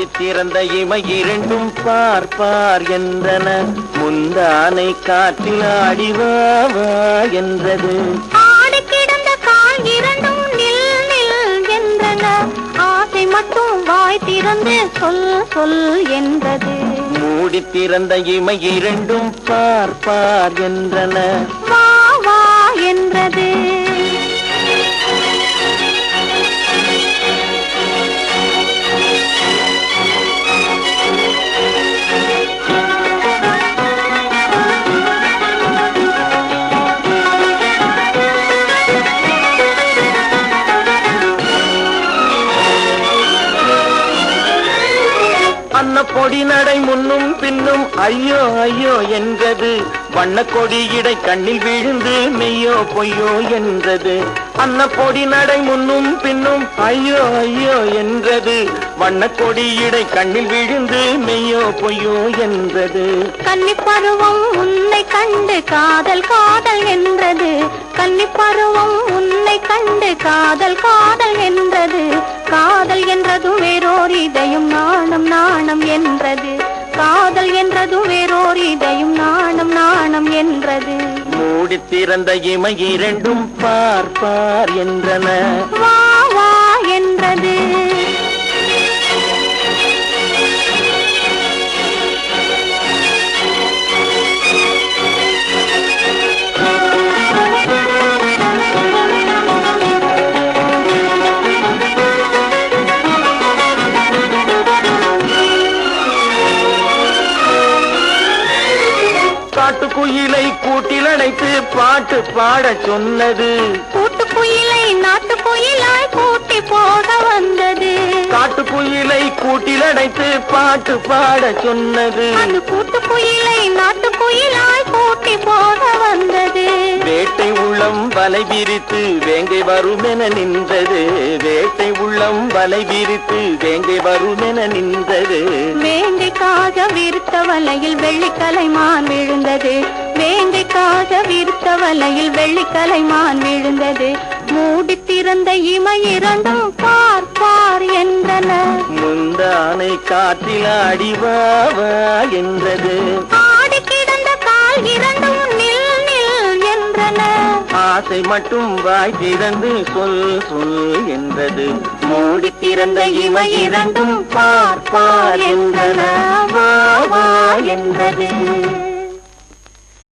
மூடி திறந்த இமை இரண்டும் பார்ப்பார் என்றன. முந்தானை காற்றில் ஆடிவாவா என்றது. ஆடி கிடந்த கால் இரண்டும் நில் நில் என்றன. ஆசை மட்டும் வாய் திறந்து சொல் சொல் என்றது. மூடி திறந்த இமை இரண்டும் பார்ப்பார் என்றன. வா வா என்றது. அன்ன பொடி நடை முன்னும் பின்னும் ஐயோ ஐயோ என்றது வண்ண கொடி இடை கண்ணில் விழுந்து மெய்யோ பொய்யோ என்றது. அன்ன பொடி நடை முன்னும் பின்னும் ஐயோ ஐயோ என்றது. வண்ண கொடி இடை கண்ணில் விழுந்து மெய்யோ பொய்யோ என்றது. கன்னி பருவம் உன்னை கண்டு காதல் காதல் என்றது. கன்னி பருவம் உன்னை கண்டு காதல் காதல் திறந்த இமை இரண்டும் பார்ப்பார் என்றன. காட்டுக்குயிலை கூட்டில் அடைத்து பாட்டு பாடச் சொன்னது. கூட்டுக்குயிலை நாட்டுக்குயிலாய் கூட்டி போக வந்தது. காட்டுக்குயிலை கூட்டில் அடைத்து பாட்டு பாடச் சொன்னது. அந்த கூட்டுக்குயிலை நாட்டுக்குயிலாய் கூட்டி போக வந்தது. வலை விரித்து வேங்கை வருமென நின்றது. வேட்டை உள்ளம் வலை விரித்து வேங்கை வருமென நின்றது. வேங்கைக்காக விருத்த வலையில் வெள்ளிக்கலைமான் விழுந்தது. வேங்கைக்காக விருத்த வலையில் வெள்ளிக்கலைமான் விழுந்தது. மூடி திறந்த இமை இரண்டும் பார் பார் என்றன. முந்தானை காற்றில் அடிவாவா என்றது. ஆசை மட்டும் வாய் திறந்து சொல் சொல் என்றது மூடி திறந்த இவை இரண்டும் பார்ப்பார் என்றன வா வா என்றது